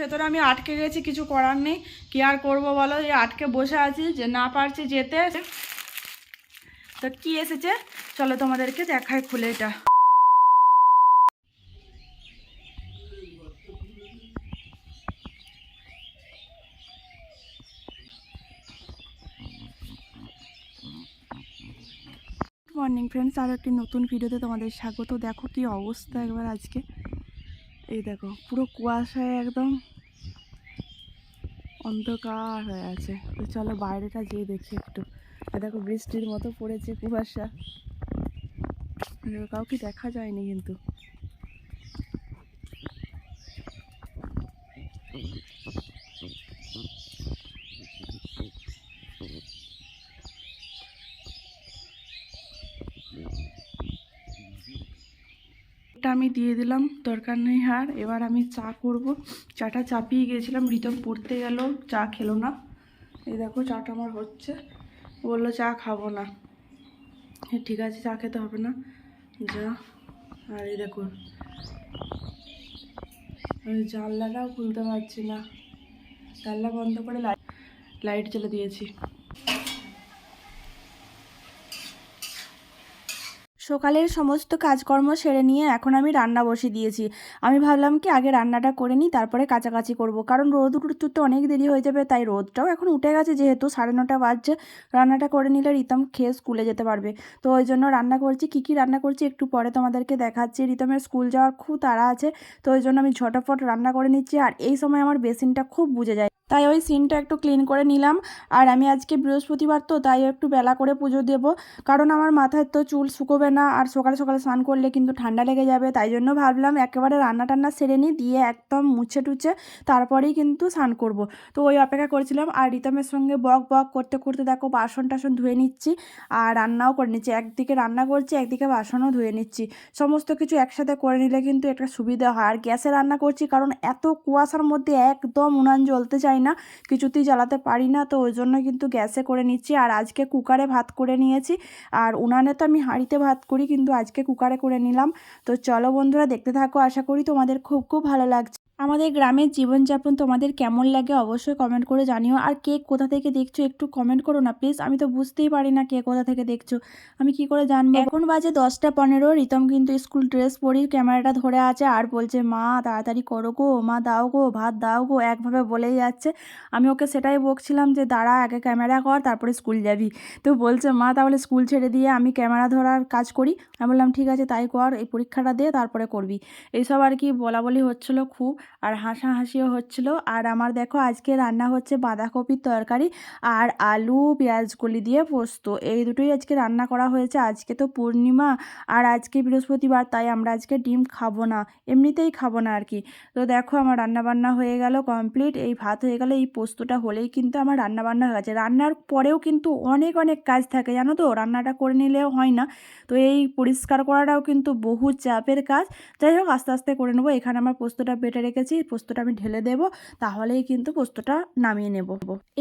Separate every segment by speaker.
Speaker 1: ভেতরে আমি আটকে গেছি, কিছু করার নেই। কি আর করব বলো? এই আটকে বসে আছি যে না পারছি যেতে। তো কি এসেছে? চলো তোমাদেরকে দেখায় খুলে এটা। মর্নিং ফ্রেন্ডস আর একটি নতুন ভিডিওতে তোমাদের স্বাগত। দেখো কি অবস্থা একবার আজকে। এই দেখো, পুরো কুয়াশায় একদম অন্ধকার হয়ে আছে। তো চলো বাইরেটা যেয়ে দেখি একটু। দেখো, বৃষ্টির মতো পড়েছে কুয়াশা। কাউকে দেখা যায়নি কিন্তু। এটা আমি দিয়ে দিলাম, দরকার নেই আর। এবার আমি চা করব। চাটা চাপিয়ে গিয়েছিলাম রিতম পড়তে গেল, চা খেলো না। এই দেখো, চাটা আমার হচ্ছে। বলল, চা খাব না। ঠিক আছে, চা খেতে হবে না। যা, আর এই আমি জানলাটাও খুলতে পারছি না। জানলা বন্ধ করে লাইট লাইট জ্বেলে দিয়েছি। সকালের সমস্ত কাজকর্ম সেরে নিয়ে এখন আমি রান্না বসিয়ে দিয়েছি। আমি ভাবলাম কি, আগে রান্নাটা করে নিই, তারপরে কাছাকাছি করব। কারণ রোদ উঠতে অনেক দেরি হয়ে যাবে, তাই রোদটাও এখন উঠে গেছে যেহেতু সাড়ে নটা বাজছে। রান্নাটা করে নিলে রিতম খেয়ে স্কুলে যেতে পারবে। তো ওই জন্য রান্না করছি, কী কী রান্না করছি একটু পরে তোমাদেরকে দেখাচ্ছি। রিতমের স্কুল যাওয়ার খুব তাড়া আছে, তো ওই জন্য আমি ঝটফট রান্না করে নিচ্ছি। আর এই সময় আমার বেসিনটা খুব বুঝে যায়। তাই ওই সিনটা একটু ক্লিন করে নিলাম। আর আমি আজকে বৃহস্পতিবার তো, তাই একটু বেলা করে পুজো দেব। কারণ আমার মাথায় তো চুল শুকোবে না, আর সকালে সকালে স্নান করলে কিন্তু ঠান্ডা লেগে যাবে। তাই জন্য ভাবলাম একেবারে রান্না টান্না সেরে নিই, দিয়ে একদম মুছে টুছে তারপরেই কিন্তু স্নান করব। তো ওই অপেক্ষা করেছিলাম, আর রিতমের সঙ্গে বক বক করতে করতে দেখো বাসন টাসন ধুয়ে নিচ্ছি, আর রান্নাও করে নিচ্ছি। একদিকে রান্না করছি, একদিকে বাসনও ধুয়ে নিচ্ছি। সমস্ত কিছু একসাথে করে নিলে কিন্তু একটা সুবিধা হয়। আর গ্যাসে রান্না করছি, কারণ এত কুয়াশার মধ্যে একদম উনান জ্বলতে চায় না, কিছুতেই জ্বালাতে পারি না। তো ওই জন্য কিন্তু গ্যাসে করে নিচ্ছি। আর আজকে কুকারে ভাত করে নিয়েছি। আর উনানে তো আমি হাঁড়িতে ভাত করি, কিন্তু আজকে কুকারে করে নিলাম। তো চলো বন্ধুরা, দেখতে থাকো। আশা করি তোমাদের খুব খুব ভালো লাগছে। আমাদের গ্রামের জীবনযাপন তোমাদের কেমন লাগে অবশ্যই কমেন্ট করে জানিও। আর কে কোথা থেকে দেখছ একটু কমেন্ট করো না প্লিজ আমি তো বুঝতেই পারি না কে কোথা থেকে দেখছ। আমি কি করে জানব? এখন বাজে দশটা পনেরো, রিতম কিন্তু স্কুল ড্রেস পরি ক্যামেরাটা ধরে আছে আর বলছে, মা, তাড়াতাড়ি করো গো, মা, দাও গো, ভাত দাও গো, একভাবে বলেই যাচ্ছে। আমি ওকে সেটাই বকছিলাম যে, দাঁড়া, আগে ক্যামেরা কর, তারপরে স্কুল যাবি। তো বলছে, মা, তাহলে স্কুল ছেড়ে দিয়ে আমি ক্যামেরা ধরার কাজ করি। আমি বললাম, ঠিক আছে, তাই কর, এই পরীক্ষাটা দে, তারপরে করবি। এইসব আর কি বলা বলি হচ্ছিল খুব। আর হাসাহাসিও হচ্ছিল। আর আমার দেখো, আজকে রান্না হচ্ছে বাঁধাকপির তরকারি আর আলু পেঁয়াজকলি দিয়ে পোস্ত। এই দুটোই আজকে রান্না করা হয়েছে। আজকে তো পূর্ণিমা আর আজকে বৃহস্পতিবার, তাই আমরা আজকে ডিম খাব না। এমনিতেই খাব না আর কি। তো দেখো, আমার রান্না বান্না হয়ে গেল কমপ্লিট। এই ভাত হয়ে গেল এই পোস্তটা হলেই কিন্তু আমার রান্না বান্না হয়ে গেছে। রান্নার পরেও কিন্তু অনেক অনেক কাজ থাকে, জানো তো? রান্নাটা করে নিলেও হয় না। তো এই পরিষ্কার করাটাও কিন্তু বহু চাপের কাজ। যাই হোক, আস্তে আস্তে করে নেব। এখানে আমার পোস্তটা বেটে রেখেছি পোস্তটা আমি ঢেলে দেব, তাহলেই কিন্তু পোস্তটা নামিয়ে নেব।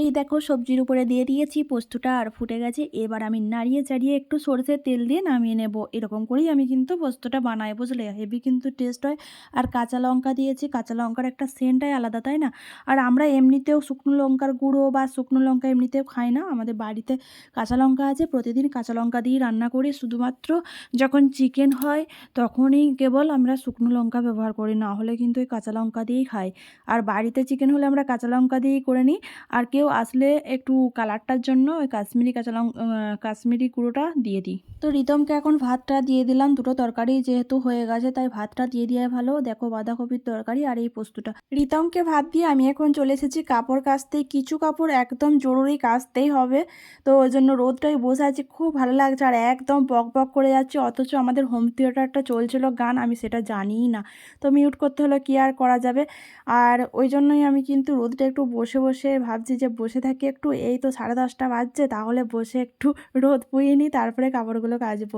Speaker 1: এই দেখো সবজির উপরে দিয়ে দিয়েছি পোস্তটা, আর ফুটে গেছে। এবার আমি নাড়িয়ে চাড়িয়ে একটু সরষের তেল দিয়ে নামিয়ে নেব। এরকম করেই আমি কিন্তু পোস্তটা বানাই, বুঝলে? হেভি কিন্তু টেস্ট হয়। আর কাঁচা লঙ্কা দিয়েছি, কাঁচা লঙ্কার একটা সেন্টটাই আলাদা, তাই না? আর আমরা এমনিতেও শুকনো লঙ্কার গুঁড়ো বা শুকনো লঙ্কা এমনিতেও খাই না। আমাদের বাড়িতে কাঁচা লঙ্কা আছে, প্রতিদিন কাঁচা লঙ্কা দিয়ে রান্না করি। শুধুমাত্র যখন চিকেন হয়, তখনই কেবল আমরা শুকনো লঙ্কা ব্যবহার করি। না হলে কিন্তু ওই কাঁচা লঙ্কা দিয়েই খাই। আর বাড়িতে চিকেন হলে আমরা কাঁচা লঙ্কা দিয়েই করে নিই। আর কেউ আসলে একটু কালারটার জন্য ওই কাশ্মীরি কাঁচা লঙ্কা কাশ্মীরি গুঁড়োটা দিয়ে দিই। তো রিতমকে এখন ভাতটা দিয়ে দিলাম। দুটো তরকারি যেহেতু হয়ে গেছে, তাই ভাতটা দিয়ে দেওয়া ভালো। দেখো বাঁধাকপির তরকারি আর এই পোস্তটা। রিতমকে ভাত দিয়ে আমি এখন চলে এসেছি কাপড় কাচতে। কিছু কাপড় একদম জরুরি কাচতেই হবে। তো ওই জন্য রোদটাই বসে আছি, খুব ভালো লাগছে। আর একদম বক বক করে যাচ্ছে। অথচ আমাদের হোম থিয়েটারটা চলছিল গান, আমি সেটা জানিই না। তো মিউট করতে হলো কি আর করা যাবে। আর ওই জন্যই আমি কিন্তু রোদটা একটু বসে বসে ভাবছি যে বসে থাকি একটু, এই তো সাড়ে দশটা বাজছে, তাহলে বসে একটু রোদ পুইয়ে নিই, তারপরে কাপড়গুলো কাচবো।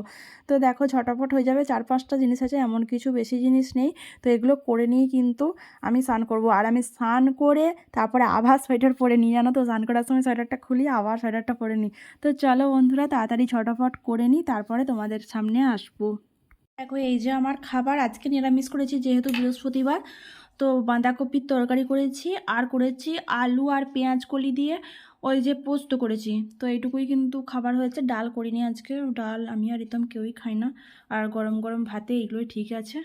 Speaker 1: তো দেখো ঝটাপট হয়ে যাবে, চার পাঁচটা জিনিস আছে, এমন কিছু বেশি জিনিস নেই। তো এগুলো করে নিয়ে কিন্তু আমি স্নান করব। আর আমি স্নান করে তারপরে আবার সোয়েটার পরে নিই, জানো তো? স্নান করার সময় সোয়েটারটা খুলি, আবার সোয়েটারটা পরে নিই। তো চলো বন্ধুরা, তাড়াতাড়ি ঝটাপট করে নিই, তারপরে তোমাদের সামনে আসব। দেখো এই যে আমার খাবার, আজকে নিরামিষ করেছি, যেহেতু বৃহস্পতিবার তো বাঁধাকপির তরকারি করেছি, আর করেছি আলু আর পেঁয়াজ কলি দিয়ে ওই যে পোস্ত করেছি। তো এইটুকুই কিন্তু খাবার হয়েছে। ডাল করিনি আজকে। ডাল আমি আর রিতম কেউই খাই না। আর গরম গরম ভাতে এগুলোই ঠিক আছে।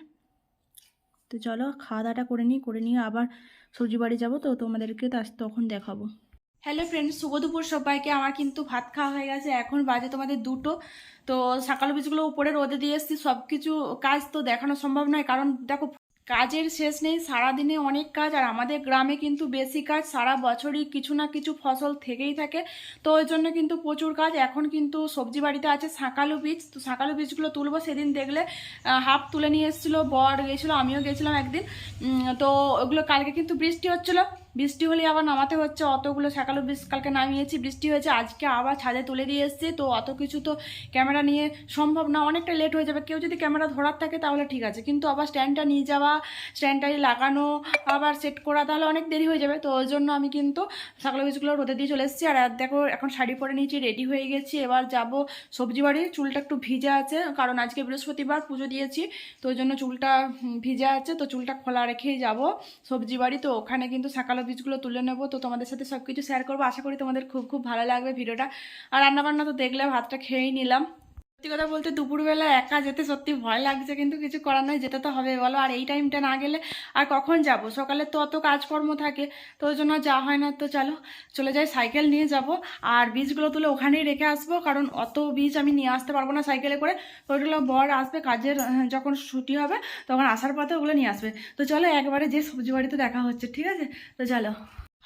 Speaker 1: তো চলো খাওয়া দাওয়াটা করে নিই, করে নিয়ে আবার সবজি বাড়ি যাব। তো তোমাদেরকে তখন দেখাবো। হ্যালো ফ্রেন্ডস শুভ দুপুর সবাইকে। আমার কিন্তু ভাত খাওয়া হয়ে গেছে। এখন বাজে তোমাদের দুটো। তো সকাল বীজগুলো উপরে রোদে দিয়ে এসেছি। সব কিছু কাজ তো দেখানো সম্ভব নয়। কারণ দেখো কাজের শেষ নেই, সারাদিনে অনেক কাজ, আর আমাদের গ্রামে কিন্তু বেশি কাজ, সারা বছরই কিছু না কিছু ফসল থেকেই থাকে। তো ওই জন্য কিন্তু প্রচুর কাজ। এখন কিন্তু সবজি বাড়িতে আছে শাঁকালু বীজ। তো শাঁকালু বীজগুলো তুলবো, সেদিন দেখলে হাফ তুলে নিয়ে এসেছিল, বর গেছিল, আমিও গেছিলাম একদিন। তো ওগুলো কালকে কিন্তু বৃষ্টি হচ্ছিল। বৃষ্টি হলে আবার নামাতে হচ্ছে। অতগুলো সকালে বীজ কালকে নামিয়েছি। বৃষ্টি হয়েছে, আজকে আবার ছাদে তুলে দিয়ে এসেছি। তো অত কিছু তো ক্যামেরা নিয়ে সম্ভব না। অনেকটা লেট হয়ে যাবে। কেউ যদি ক্যামেরা ধরার থাকে তাহলে ঠিক আছে। কিন্তু আবার স্ট্যান্ডটা নিয়ে যাওয়া স্ট্যান্ডটাই লাগানো, আবার সেট করা, তাহলে অনেক দেরি হয়ে যাবে। তো ওই জন্য আমি কিন্তু সকালে বীজগুলো রোদে দিয়ে চলে এসেছি। আর দেখো, এখন শাড়ি পরে নিয়েছি রেডি হয়ে গেছি। এবার যাব সবজি বাড়ি চুলটা একটু ভিজে আছে, কারণ আজকে বৃহস্পতিবার পুজো দিয়েছি। তো ওই জন্য চুলটা ভিজে আছে। তো চুলটা খোলা রেখেই যাব সবজি বাড়ি। তো ওখানে কিন্তু শাকালো বীজগুলো তুলে নেব। তো তোমাদের সাথে সব কিছু শেয়ার করব। আশা করি তোমাদের খুব খুব ভালো লাগবে ভিডিওটা। আর রান্নাবান্না তো দেখলে ভাতটা খেয়েই নিলাম। সত্যি কথা বলতে দুপুরবেলা একা যেতে সত্যি ভয় লাগছে, কিন্তু কিছু করার নয় যেতে তো হবে, বলো। আর এই টাইমটা না গেলে আর কখন যাব? সকালে তো অত কাজকর্ম থাকে, তো ওই জন্য যাওয়া হয় না। তো চলো, চলে যাই সাইকেল নিয়ে যাব। আর বীজগুলো তুলে ওখানেই রেখে আসব, কারণ অত বীজ আমি নিয়ে আসতে পারব না সাইকেলে করে। তো ওইগুলো বর আসবে কাজের যখন ছুটি হবে, তখন আসার পথে ওগুলো নিয়ে আসবে। তো চলো, একবারে যে সবজি বাড়িতে দেখা হচ্ছে, ঠিক আছে? তো চলো।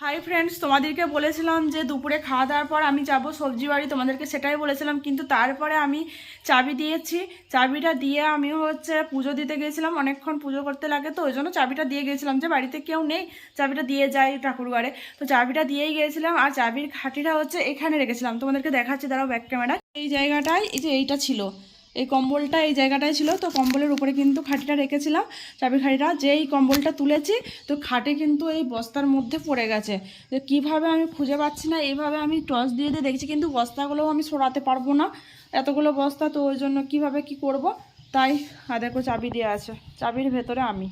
Speaker 1: হাই ফ্রেন্ডস তোমাদেরকে বলেছিলাম যে দুপুরে খাওয়া দাওয়ার পর আমি যাব সবজি বাড়ি। তোমাদেরকে সেটাই বলেছিলাম, কিন্তু তারপরে আমি চাবি দিয়েছি। চাবিটা দিয়ে আমি হচ্ছে পুজো দিতে গেছিলাম, অনেকক্ষণ পুজো করতে লাগে তো ওই জন্য চাবিটা দিয়ে গেছিলাম যে বাড়িতে কেউ নেই, চাবিটা দিয়ে যাই ঠাকুর ঘরে। তো চাবিটা দিয়েই গিয়েছিলাম আর চাবির খাটিটা হচ্ছে এখানে রেখেছিলাম। তোমাদেরকে দেখাচ্ছি, দাঁড়াও ব্যাক ক্যামেরা এই জায়গাটায়, এই যে এইটা ছিল। এই কম্বলটা এই জায়গাটায় ছিল, তো কম্বলের উপরে কিন্তু খাটিটা রেখেছিলাম। চাবি খাটিটা, যেই কম্বলটা তুলেছি, তো খাটে কিন্তু এই বস্তার মধ্যে পড়ে গেছে। তো কীভাবে আমি খুঁজে পাচ্ছি না এইভাবে আমি টর্চ দিয়ে দিয়ে দেখছি, কিন্তু বস্তাগুলোও আমি সরাতে পারব না। এতগুলো বস্তা, তো ওই জন্য কীভাবে কি করব? তাই, আর দেখো চাবি দিয়ে আছে, চাবির ভেতরে আমি।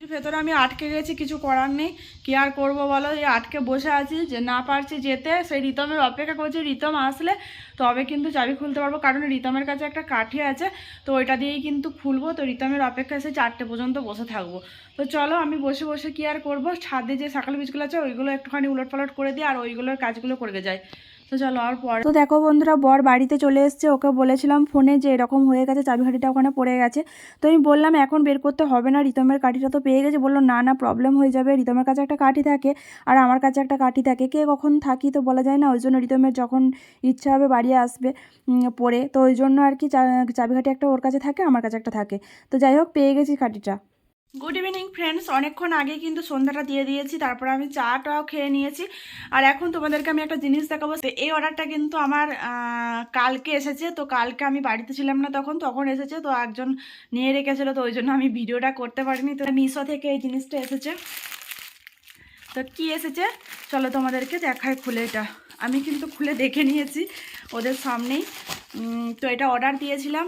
Speaker 1: ভেতরে আমি আটকে গেছি, কিছু করার নেই। কি আর করব বলো? এই আটকে বসে আছি, যে না পারছি যেতে। সেই রিতমের অপেক্ষা করছি, রিতম আসলে তবে কিন্তু চাবি খুলতে পারব, কারণ রিতমের কাছে একটা কাঠি আছে, তো ওইটা দিয়েই কিন্তু খুলবো। তো রিতমের অপেক্ষা সে চারটে পর্যন্ত বসে থাকব। তো চলো, আমি বসে বসে কি আর করব? ছাদে যে সকাল বীজগুলো আছে, ওইগুলো একটুখানি উলট পালট করে দিই, আর ওইগুলোর কাজগুলো করে যাই। তো চলো আর পরে তো দেখো বন্ধুরা, বর বাড়িতে চলে এসছে। ওকে বলেছিলাম ফোনে যে এরকম হয়ে গেছে চাবিঘাটিটা ওখানে পড়ে গেছে। তো আমি বললাম, এখন বের করতে হবে না, রিতমের কাঠিটা তো পেয়ে গেছে। বলল, না না প্রবলেম হয়ে যাবে। রিতমের কাছে একটা কাঠি থাকে আর আমার কাছে একটা কাঠি থাকে। কে কখন থাকি তো বলা যায় না, ওই জন্য রিতমের যখন ইচ্ছা হবে বাড়ি আসবে পড়ে তো ওই জন্য আর কি চাবিকাঠি একটা ওর কাছে থাকে, আমার কাছে একটা থাকে। তো যাই হোক, পেয়ে গেছি কাঠিটা। গুড ইভিনিং ফ্রেন্ডস অনেকক্ষণ আগে কিন্তু সন্ধ্যাটা দিয়ে দিয়েছি, তারপর আমি চাটাও খেয়ে নিয়েছি। আর এখন তোমাদেরকে আমি একটা জিনিস দেখাবো। এই অর্ডারটা কিন্তু আমার কালকে এসেছে। তো কালকে আমি বাড়িতে ছিলাম না তখন তখন এসেছে। তো একজন নিয়ে রেখেছিল, তো ওই জন্য আমি ভিডিওটা করতে পারিনি। তো মিশো থেকে এই জিনিসটা এসেছে। তো কি এসেছে? চলো তোমাদেরকে দেখায় খুলে এটা আমি কিন্তু খুলে দেখে নিয়েছি ওদের সামনেই। তো এটা অর্ডার দিয়েছিলাম।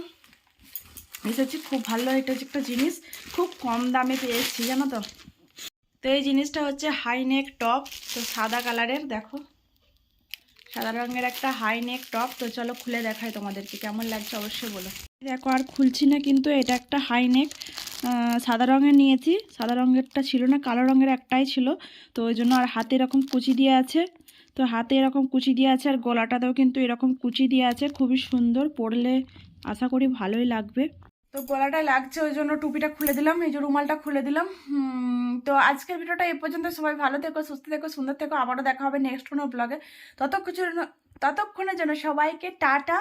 Speaker 1: এসেছি, খুব ভালো এটা হচ্ছে একটা জিনিস, খুব কম দামে পেয়েছি, জানো তো? তো এই জিনিসটা হচ্ছে হাই নেক টপ তো সাদা কালারের দেখো। সাদা রঙের একটা হাই নেক টপ তো চলো খুলে দেখাই তোমাদেরকে, কেমন লাগছে অবশ্যই বলো। দেখো, আর খুলছি না কিন্তু এটা একটা হাই নেক সাদা রঙের নিয়েছি, সাদা রঙেরটা ছিল না, কালো রঙের একটাই ছিল, তো ওই জন্য আর হাতে এরকম কুচি দিয়ে আছে, তো হাতে এরকম কুচি দিয়ে আছে, আর গলাটাতেও কিন্তু এরকম কুচি দিয়ে আছে, খুবই সুন্দর, পরলে আশা করি ভালোই লাগবে। তো গলাটা লাগছে, ওই জন্য টুপিটা খুলে দিলাম, এই যে রুমালটা খুলে দিলাম। তো আজকের ভিডিওটা এ পর্যন্ত, সবাই ভালো থেকো, সুস্থ থেকো, সুন্দর থেকো, আবারও দেখা হবে নেক্সট কোনো ব্লগে ততক্ষণ ততক্ষণের জন্য সবাইকে টাটা।